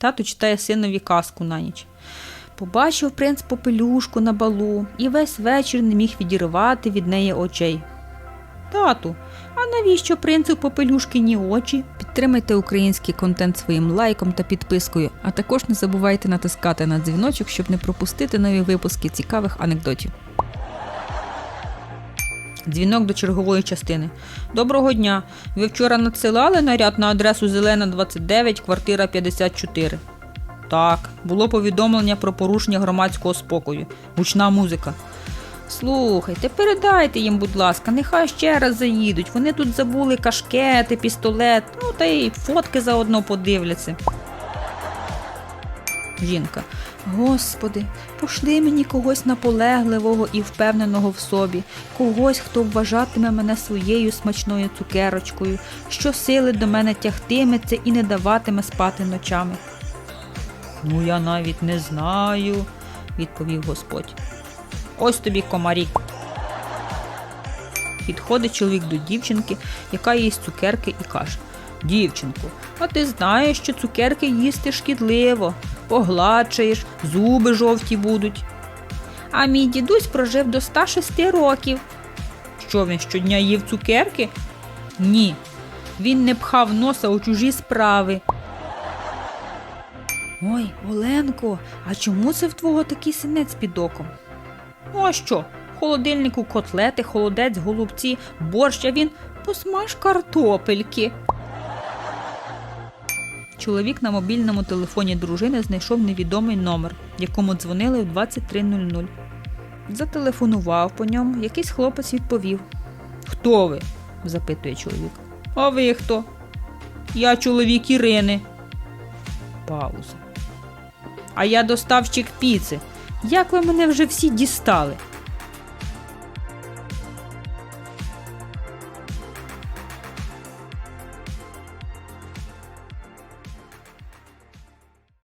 Тато читає синові казку на ніч. Побачив принц попелюшку на балу і весь вечір не міг відірвати від неї очей. Тату, а навіщо принцу попелюшкині очі? Підтримайте український контент своїм лайком та підпискою, а також не забувайте натискати на дзвіночок, щоб не пропустити нові випуски цікавих анекдотів. Дзвінок до чергової частини. Доброго дня. Ви вчора надсилали наряд на адресу Зелена 29, квартира 54. Так, було повідомлення про порушення громадського спокою. Гучна музика. Слухайте, передайте їм, будь ласка, нехай ще раз заїдуть. Вони тут забули кашкети, пістолет, ну та й фотки заодно подивляться. Жінка. Господи, пошли мені когось наполегливого і впевненого в собі, когось, хто вважатиме мене своєю смачною цукерочкою, що сили до мене тягтиметься і не даватиме спати ночами. Ну, я навіть не знаю, відповів Господь. Ось тобі комарі. Підходить чоловік до дівчинки, яка їсть цукерки, і каже: Дівчинку, а ти знаєш, що цукерки їсти шкідливо, погладшаєш, зуби жовті будуть. А мій дідусь прожив до 106 років. Що він щодня їв цукерки? Ні. Він не пхав носа у чужі справи. Ой, Оленко, а чому це в твого такий синець під оком? Ну а що? В холодильнику котлети, холодець, голубці, борщ, а він посмаж картопельки. Чоловік на мобільному телефоні дружини знайшов невідомий номер, якому дзвонили в 23.00. Зателефонував по ньому, якийсь хлопець відповів. Хто ви? запитує чоловік. А ви хто? Я чоловік Ірини. Пауза. А я доставщик піци. Як ви мене вже всі дістали?